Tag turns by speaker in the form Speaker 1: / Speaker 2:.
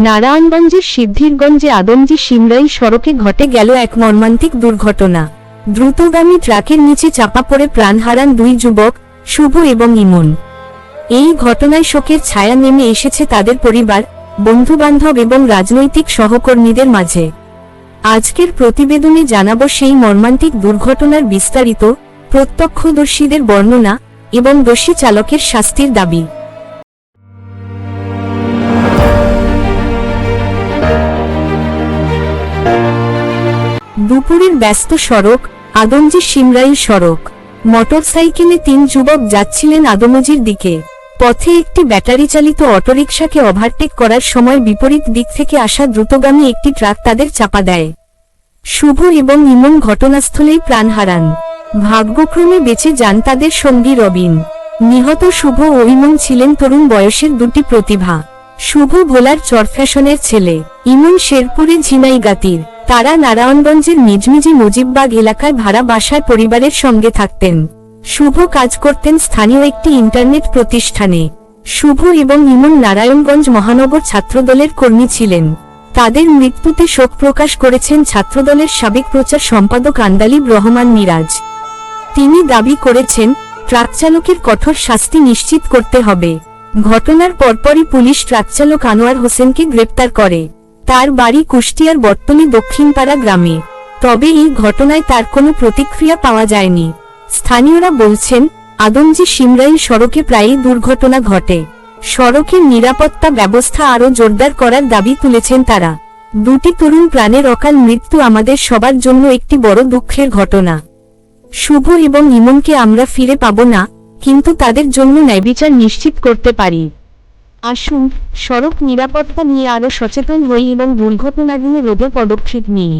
Speaker 1: নারায়ণগঞ্জের সিদ্ধিরগঞ্জে আদমজি সিমরাই সড়কে ঘটে গেল এক মর্মান্তিক দুর্ঘটনা। দ্রুতগামী ট্রাকের নিচে চাপা পড়ে প্রাণ হারান দুই যুবক, শুভ এবং ইমন। এই ঘটনায় শোকের ছায়া নেমে এসেছে তাদের পরিবার, বন্ধুবান্ধব এবং রাজনৈতিক সহকর্মীদের মাঝে। আজকের প্রতিবেদনে জানাব সেই মর্মান্তিক দুর্ঘটনার বিস্তারিত, প্রত্যক্ষদর্শীদের বর্ণনা এবং দোষী চালকের শাস্তির দাবি। দুপুরের ব্যস্ত সড়ক, আদমজি সিমরাই সড়ক। মোটরসাইকেলে তিন যুবক যাচ্ছিলেন আদমজির দিকে। পথে একটি ব্যাটারি চালিত অটোরিকশাকে ওভারটেক করার সময় বিপরীত দিক থেকে আসা দ্রুতগামী একটি ট্রাক তাদের চাপা দেয়। শুভ এবং ইমন ঘটনাস্থলেই প্রাণ হারান। ভাগ্যক্রমে বেঁচে যান তাদের সঙ্গী রবিন। নিহত শুভ ও ইমন ছিলেন তরুণ বয়সের দুটি প্রতিভা। শুভ ভোলার চরফ্যাশনের ছেলে, ইমন শেরপুরে ঝিনাইগাতির। তারা নারায়ণগঞ্জের নিজমিজি মুজিববাগ এলাকায় ভাড়া বাসায় পরিবারের সঙ্গে থাকতেন। শুভ কাজ করতেন স্থানীয় একটি ইন্টারনেট প্রতিষ্ঠানে। শুভ এবং ইমন নারায়ণগঞ্জ মহানগর ছাত্রদলের কর্মী ছিলেন। তাদের মৃত্যুতে শোক প্রকাশ করেছেন ছাত্রদলের সাবেক প্রচার সম্পাদক আন্দালিব রহমান মিরাজ। তিনি দাবি করেছেন, ট্রাক চালকের কঠোর শাস্তি নিশ্চিত করতে হবে। ঘটনার পরপরই পুলিশ ট্রাক চালক আনোয়ার হোসেনকে গ্রেপ্তার করে। তার বাড়ি কুষ্টিয়ার বর্তনী দক্ষিণপাড়া গ্রামে। তবে এই ঘটনায় তার কোনো প্রতিক্রিয়া পাওয়া যায়নি। স্থানীয়রা বলছেন, আদমজি সিমরাইল সড়কে প্রায়ই দুর্ঘটনা ঘটে। সড়কের নিরাপত্তা ব্যবস্থা আরও জোরদার করার দাবি তুলেছেন তারা। দুটি তরুণ প্রাণের অকাল মৃত্যু আমাদের সবার জন্য একটি বড় দুঃখের ঘটনা। শুভ এবং ইমনকে আমরা ফিরে পাব না, কিন্তু তাদের জন্য ন্যায়বিচার নিশ্চিত করতে পারি। আসুন সড়ক নিরাপত্তা নিয়ে আরও সচেতন হই এবং দুর্ঘটনাগুলো রোধে পদক্ষেপ নিই।